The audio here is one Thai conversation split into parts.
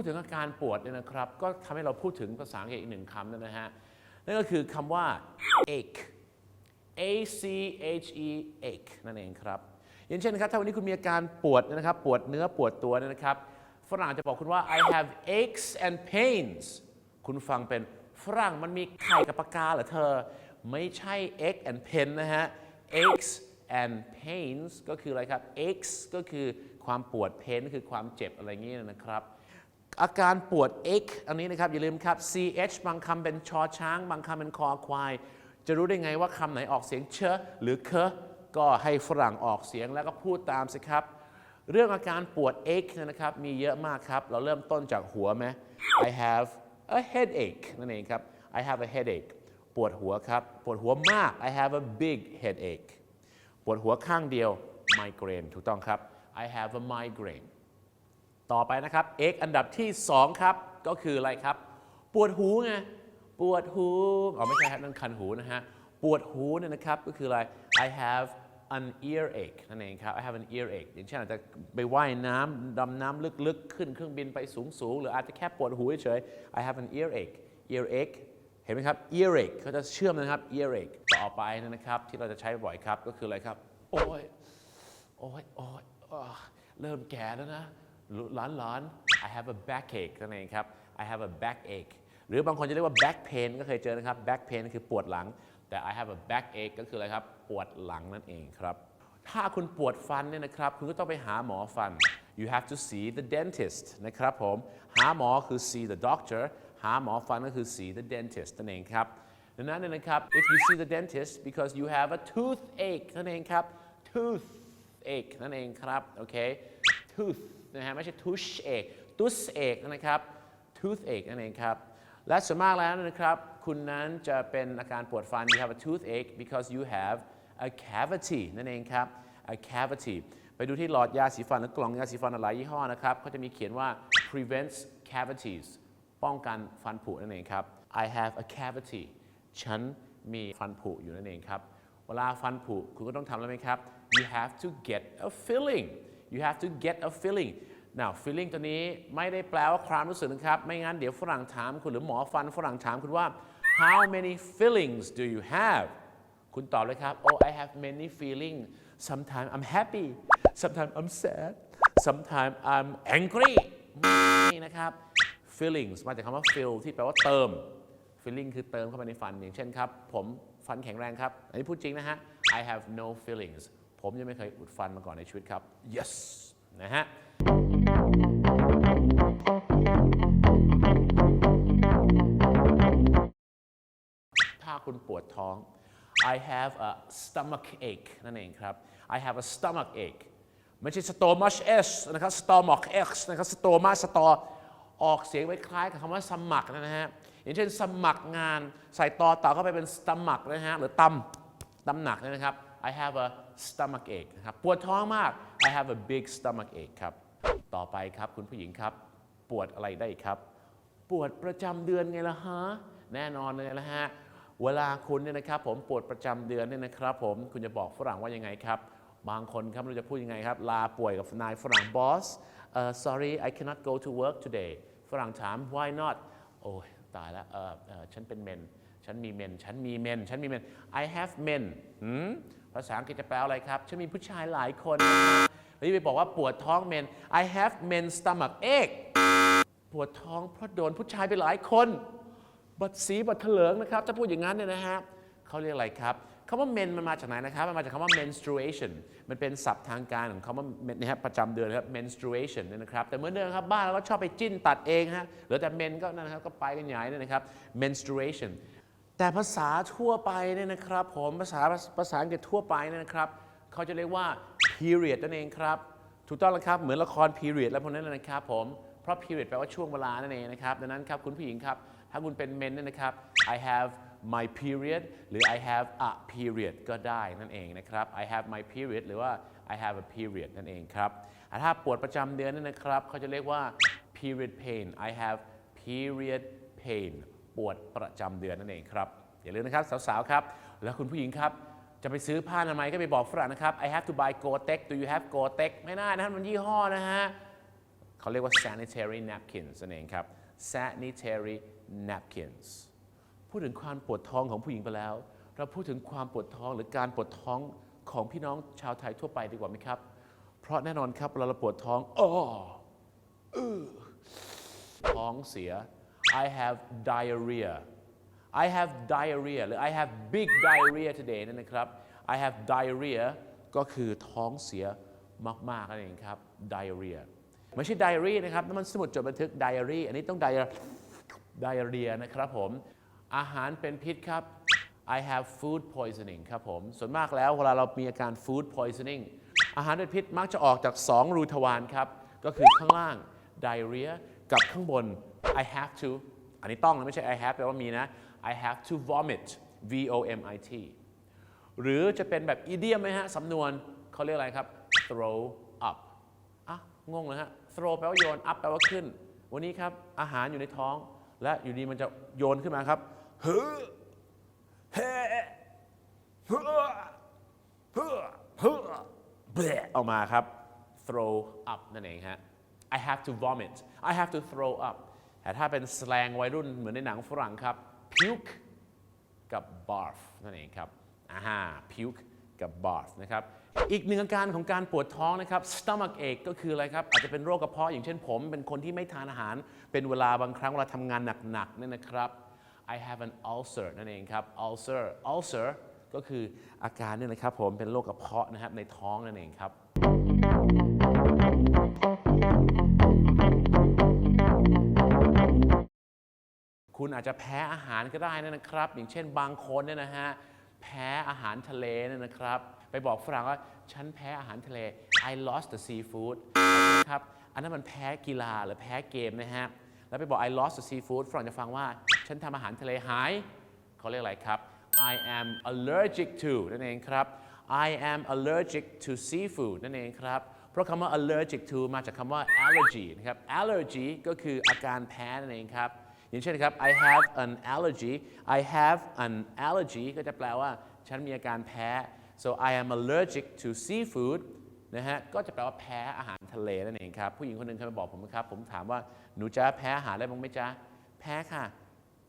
ดถึงอาการปวดเนี่ยนะครับ ก็ทำให้เราพูดถึงภาษาอังกฤษอีกหนึ่งคำนะฮะ นั่นก็คือคำว่า ache A C H E ache นั่นเองครับอย่างเช่นครับถ้าวันนี้คุณมีอาการปวดนะครับ ปวดเนื้อปวดตัวนะครับ ฝรั่งจะบอกคุณว่า I have aches and pains คุณฟังเป็นฝรั่งมันมีไข่กับปากกาเหรอเธอ ไม่ใช่ ache and pain นะฮะ aches and pains ก็คืออะไรครับ aches ก็คือความปวด pain ก็คือความเจ็บอะไรอย่างนี้นะครับ อาการปวด ache อันนี้นะครับ อย่าลืมครับ ch บางคำเป็นชอช้าง บางคำเป็นคอควาย จะรู้ได้ไงว่าคำไหนออกเสียงเชหรือเคก็ให้ฝรั่งออกเสียงแล้วก็พูดตามสิครับ เรื่องอาการปวด ache เนยนะครับมีเยอะมากครับ เราเริ่มต้นจากหัวไหม I have a headache นั่นเองครับ I have a headache ปวดหัวครับ ปวดหัวมาก I have a big headache ปวดหัวข้างเดียว migraine ถูกต้องครับ I have a migraine ต่อไปนะครับ x อันดับที่ 2 ครับ ก็คืออะไรครับ ปวดหูไง ปวดหูอ๋อไม่ใช่ครับนั่นคันหูนะฮะ ปวดหูเนี่ยนะครับ ก็คืออะไร I have an earache นั่นเองครับ I have an earache อย่างเช่นอาจจะไปว่ายน้ำดำน้ำลึกๆ ขึ้นเครื่องบินไปสูงๆ หรืออาจจะแค่ปวดหูเฉย I have an earache earache เห็นไหมครับ earache เขาจะเชื่อมนะครับ earache ต่อไปนะครับ ที่เราจะใช้บ่อยครับก็คืออะไรครับ โอ้ย โอ้ยโอ้ยเริ่มแก่แล้วนะ หลานหลานๆ I have a backache นั่นเองครับ I have a backache หรือบางคนจะเรียกว่า back pain ก็เคยเจอนะครับ back pain คือปวดหลัง แต่ I have a backache ก็คืออะไรครับ ปวดหลังนั่นเองครับ ถ้าคุณปวดฟันเนี่ยนะครับ คุณก็ต้องไปหาหมอฟัน you have to see the dentist นะครับผม หาหมอคือ see the doctor หาหมอฟันก็คือ see the dentist นั่นเองครับดังนั้นนี่ยนะครับ if you see the dentist because you have a toothache นั่นเองครับ tooth ache นั่นเองครับ โอเค tooth นะฮะไม่ใช่ toothache toothache นะครับ toothache นั่นเองครับ และส่วนมากแล้วนะครับ คุณนั้นจะเป็นอาการปวดฟัน you have a toothache because you have a cavity นั่นเองครับ a cavity ไปดูที่หลอดยาสีฟันหรือกล่องยาสีฟันหลายยี่ห้อนะครับเขาจะมีเขียนว่า prevents cavities ป้องกันฟันผุนั่นเองครับ I have a cavity ฉันมีฟันผุอยู่นั่นเองครับ เวลาฟันผุคุณก็ต้องทำอะไรไหมครับ you have to get a filling you have to get a filling now filling ตัวนี้ไม่ได้แปลว่าความรู้สึกนะครับ ไม่งั้นเดี๋ยวฝรั่งถามคุณหรือหมอฟันฝรั่งถามคุณว่า how many fillings do you have คุณตอบเลยครับ oh I have many feelings sometimes I'm happy sometimes I'm sad sometimes I'm angry ไม่นะครับ fillings มาจากคำว่า fill ที่แปลว่าเติม filling คือเติมเข้าไปในฟันอย่างเช่นครับ ผมฟันแข็งแรงครับ อันนี้พูดจริงนะฮะ I have no feelings ผมยังไม่เคยอุดฟันมาก่อนในชีวิตครับ yes นะฮะถ้าคุณปวดท้อง I have a stomach ache นั่นเองครับ I have a stomach ache ไม่ใช่ stomach s นะครับ stomach x นะครับ stomach สตอออกเสียงไว้คล้ายกับคำว่าสมัครนะฮะ อย่างเช่นสมัครงานใส่ตอเต่าเข้าไปเป็น stomach นะฮะ หรือตำตำหนักเนี่ยนะครับ I have a stomach ache นะครับปวดท้องมาก I have a big stomach ache ครับ ต่อไปครับคุณผู้หญิงครับ ปวดอะไรได้ครับ ปวดประจำเดือนไงล่ะฮะ แน่นอนเลยละฮะ เวลาคุณเนี่ยนะครับผมปวดประจำเดือนเนี่ยนะครับผมคุณจะบอกฝรั่งว่ายังไงครับ บางคนครับเราจะพูดยังไงครับ ลาป่วยกับนายฝรั่ง boss uh, sorry I cannot go to work today ฝรั่งถาม why not โอ้ยตายแล้วเออเออฉันเป็นเมน ฉันมีเมน ฉันมีเมน ฉันมีเมน I have men หืม ภาษาอังกฤษจะแปลอะไรครับฉันมีผู้ชายหลายคนนะครับแล้วไปบอกว่าปวดท้องเมน I have men stomach ache ปวดท้องเพราะโดนผู้ชายไปหลายคน บัดสีบัดเถลิงนะครับ ถ้าพูดอย่างนั้นเนี่ยนะฮะเขาเรียกอะไรครับคำว่า men มันมาจากไหนนะครับ มันมาจากคำว่า menstruation มันเป็นศัพท์ทางการของคำว่า men นะฮะประจำเดือนครับ menstruation นะครับ แต่เหมือนเดิมครับบ้านเราก็ชอบไปจิ้นตัดเองฮะเหลือแต่ men ก็นั่นนะครับก็ไปกันใหญ่เนี่ยนะครับ menstruation แต่ภาษาทั่วไปเนี่ยนะครับ ผมภาษาภาษาอังกฤษทั่วไปเนี่ยนะครับเขาจะเรียกว่า period นั่นเองครับ ถูกต้องแล้วครับ เหมือนละคร period แล้วพวกนั้นนะครับผมเพราะ period แปลว่าช่วงเวลานั่นเองนะครับดังนั้นครับคุณผู้หญิงครับ ถ้าคุณเป็น men เนี่ยนะครับ I have my period หรือ I have a period ก็ได้นั่นเองนะครับ I have my period หรือว่า I have a period นั่นเองครับถ้าปวดประจำเดือนนี่ยนะครับเขาจะเรียกว่า period pain I have period pain ปวดประจำเดือนนั่นเองครับ อย่าลืมนะครับสาวๆครับ แล้วคุณผู้หญิงครับ จะไปซื้อผ้าอนามัยก็ไปบอกฝรั่งนะครับ I have to buy Gore-Tex do you have Gore-Tex ไม่ได้นะมันยี่ห้อนะฮะเขาเรียกว่า sanitary napkins นั่นเองครับ sanitary napkins พูดถึงความปวดท้องของผู้หญิงไปแล้ว เราพูดถึงความปวดท้องหรือการปวดท้องของพี่น้องชาวไทยทั่วไปดีกว่าไหมครับ เพราะแน่นอนครับเวลาเราปวดท้องอ้ออื้อท้องเสีย I have diarrhea I have diarrhea หรือ I have big diarrhea today นั่นนะครับ I have diarrhea ก็คือท้องเสียมากๆนั่นเองครับ diarrhea ไม่ใช่ diary นะครับนั่นมันสมุดจดบันทึก diary อันนี้ต้อง diarrhea diarrhea นะครับผม อาหารเป็นพิษครับ I have food poisoning ครับผม ส่วนมากแล้วเวลาเรามีอาการ food poisoning อาหารเป็นพิษมักจะออกจาก 2 รูทวารครับ ก็คือข้างล่าง diarrhea กับข้างบน I have to อันนี้ต้องนะไม่ใช่ I have แปลว่ามีนะ I have to vomit V O M I T หรือจะเป็นแบบอีเดียมไหมฮะสำนวนเขาเรียกอะไรครับ throw up อะงงเลยฮะ throw แปลว่าโยน up แปลว่าขึ้น วันนี้ครับอาหารอยู่ในท้อง และอยู่ดีมันจะโยนขึ้นมาครับเฮ้เฮ้เฮ้เฮ้เฮ้อแบะออกมาครับ throw up นั่นเองฮะ I have to vomit I have to throw up แต่ถ้าเป็นสแลงวัยรุ่นเหมือนในหนังฝรั่งครับ puke กับ barf นั่นเองครับอ่าฮะ puke กับ barf นะครับ อีกหนึ่งอาการของการปวดท้องนะครับ stomach ache ก็คืออะไรครับ อาจจะเป็นโรคกระเพาะอย่างเช่นผม เป็นคนที่ไม่ทานอาหาร เป็นเวลาบางครั้งเวลาทำงานหนักๆเนี่ยนะครับ I have an ulcer นั่นเองครับ ulcer ulcer ก็คืออาการเนี่ยนะครับผมเป็นโรคกระเพาะนะครับในท้องนั่นเองครับ คุณอาจจะแพ้อาหารก็ได้นะครับ อย่างเช่นบางคนเนี่ยนะฮะแพ้อาหารทะเลเนี่ยนะครับ ไปบอกฝรั่งว่าฉันแพ้อาหารทะเล I lost the seafood นะครับอันนั้นมันแพ้กีฬาหรือแพ้เกมนะฮะแล้วไปบอก I lost the seafood ฝรั่งจะฟังว่าฉันทำอาหารทะเลหายเขาเรียกอะไรครับ I am allergic to นั่นเองครับ I am allergic to seafood นั่นเองครับ เพราะคำว่า allergic to มาจากคำว่า allergy นะครับ allergy ก็คืออาการแพ้นั่นเองครับ อย่างเช่นครับ I have an allergy I have an allergy ก็จะแปลว่าฉันมีอาการแพ้ so I am allergic to seafood นะฮะก็จะแปลว่าแพ้อาหารทะเลนั่นเองครับผู้หญิงคนหนึ่งเคยมาบอกผมนะครับ ผมถามว่าหนูจะแพ้อาหารอะไรบ้างไหมจ๊ะแพ้ค่ะ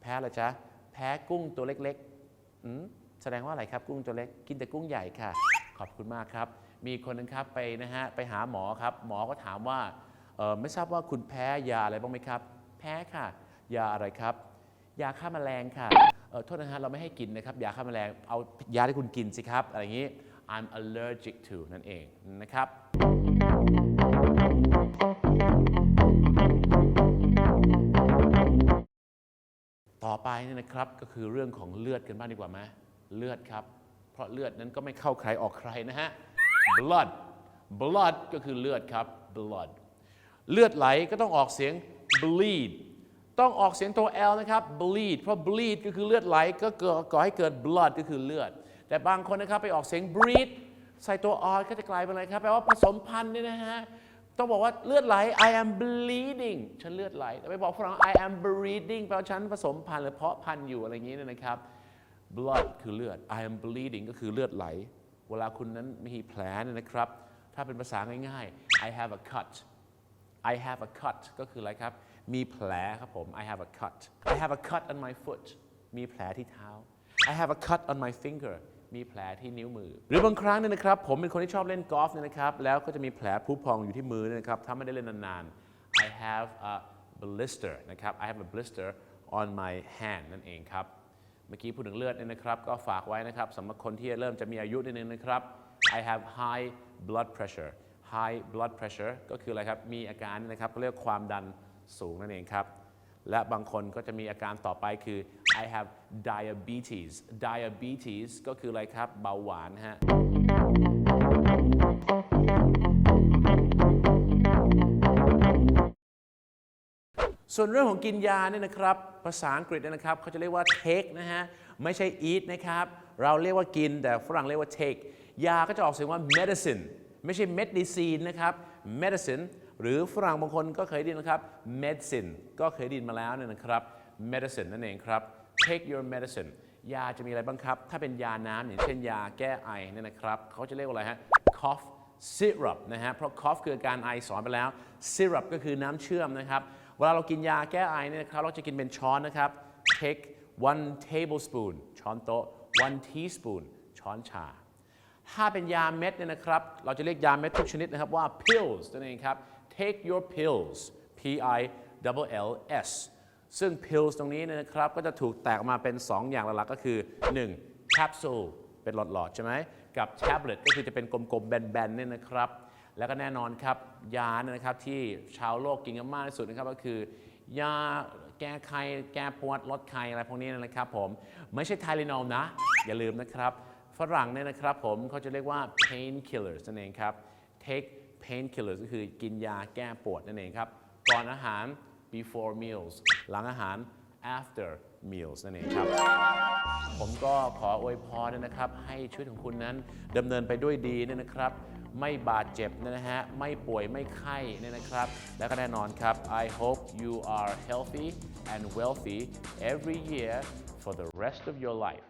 แพ้อะไรจ๊ะแพ้กุ้งตัวเล็กๆอืมแสดงว่าอะไรครับกุ้งตัวเล็กกินแต่กุ้งใหญ่ค่ะ ขอบคุณมากครับ มีคนหนึงครับไปนะฮะไปหาหมอครับ หมอก็ถามว่าเออไม่ทราบว่าคุณแพ้ยาอะไรบ้างไหมครับ แพ้ค่ะ ยาอะไรครับ ยาฆ่าแมลงค่ะเออโทษนะฮะเราไม่ให้กินนะครับยาฆ่าแมลงเอายาที่คุณกินสิครับอะไรอย่างนี้ I'm allergic to นั่นเองนะครับ ต่อไปเนี่ยนะครับก็คือเรื่องของเลือดกันบ้างดีกว่าไหมเลือดครับ เพราะเลือดนั้นก็ไม่เข้าใครออกใครนะฮะ blood blood ก็คือเลือดครับ blood เลือดไหลก็ต้องออกเสียง bleed ต้องออกเสียงตัว L นะครับ bleed เพราะ bleed ก็คือเลือดไหล ก็ก่อก่อให้เกิด blood ก็คือเลือด แต่บางคนนะครับไปออกเสียง breed ใส่ตัว R ก็จะกลายเป็นอะไรครับ แปลว่าผสมพันธุ์เนี่ยนะฮะ ต้องบอกว่าเลือดไหล I am bleeding ฉันเลือดไหล แต่ไปบอกฝรั่ง I am breeding แปลว่าฉันผสมพันธุ์หรือเพาะพันธุ์อยู่อะไรอย่างนี้เนี่ยนะครับ blood คือเลือด I am bleeding ก็คือเลือดไหล เวลาคุณนั้นมีแผลเนี่ยนะครับ ถ้าเป็นภาษาง่ายๆ I have a cut I have a cut ก็คืออะไรครับ มีแผลครับผม I have a cut I have a cut on my foot มีแผลที่เท้า I have a cut on my finger มีแผลที่นิ้วมือ หรือบางครั้งเนี่ยนะครับ ผมเป็นคนที่ชอบเล่นกอล์ฟเนี่ยนะครับ แล้วก็จะมีแผลผุพองอยู่ที่มือเนี่ยนะครับ ถ้าไม่ได้เล่นนานๆ I have a blister นะครับ I have a blister on my hand นั่นเองครับ เมื่อกี้พูดถึงเลือดเนี่ยนะครับ ก็ฝากไว้นะครับสำหรับคนที่เริ่มจะมีอายุนิดนึงนะครับ I have high blood pressure high blood pressure ก็คืออะไรครับ มีอาการนะครับเรียกความดันสูงนั่นเองครับ และบางคนก็จะมีอาการต่อไปคือ I have diabetes diabetes ก็คืออะไรครับ เบาหวานฮะส่วนเรื่องของกินยาเนี่ยนะครับ ภาษาอังกฤษนะครับเขาจะเรียกว่า take นะฮะ ไม่ใช่ eat นะครับ เราเรียกว่ากินแต่ฝรั่งเรียกว่า take ยาก็จะออกเสียงว่า medicine ไม่ใช่ medicine นะครับ medicine หรือฝรั่งบางคนก็เคยได้ยินนะครับ medicine ก็เคยได้ยินมาแล้วเนี่ยนะครับ medicine นั่นเองครับ take your medicine ยาจะมีอะไรบ้างครับ ถ้าเป็นยาน้ำอย่างเช่นยาแก้ไอเนี่ยนะครับเขาจะเรียกว่าอะไรฮะ cough syrup นะฮะ เพราะ cough คือการไอสอนไปแล้ว syrup ก็คือน้ำเชื่อมนะครับ เวลาเรากินยาแก้ไอเนี่ยนะครับ เราจะกินเป็นช้อนนะครับ take one tablespoon ช้อนโต๊ะ one teaspoon ช้อนชา ถ้าเป็นยาเม็ดเนี่ยนะครับ เราจะเรียกยาเม็ดทุกชนิดนะครับว่า pills นั่นเองครับ take your pills P I L L S ซึ่ง pills ตรงนี้เนี่ยนะครับ ก็จะถูกแตกมาเป็น 2 อย่างหลักๆก็คือ 1. capsule เป็นหลอดๆใช่ไหม กับ tablet ก็คือจะเป็นกลมๆ แบนๆเนี่ยนะครับ แล้วก็แน่นอนครับ ยาเนี่ยนะครับที่ชาวโลกกินกันมากที่สุดนะครับก็คือยาแก้ไข้แก้ปวดลดไข้อะไรพวกนี้นะครับผม ไม่ใช่ไทเลนอลนะ อย่าลืมนะครับ ฝรั่งเนี่ยนะครับผมเขาจะเรียกว่า pain killers นั่นเองครับ take pain killers ก็คือกินยาแก้ปวดนั่นเองครับ ก่อนอาหาร before meals หลังอาหาร after meals นั่นเองครับ ผมก็ขออวยพรนะครับ ให้ชีวิตของคุณนั้นดำเนินไปด้วยดีเนี่ยนะครับ ไม่บาดเจ็บนะฮะ ไม่ป่วยไม่ไข้เนี่ยนะครับ แล้วก็แน่นอนครับ I hope you are healthy and wealthy every year for the rest of your life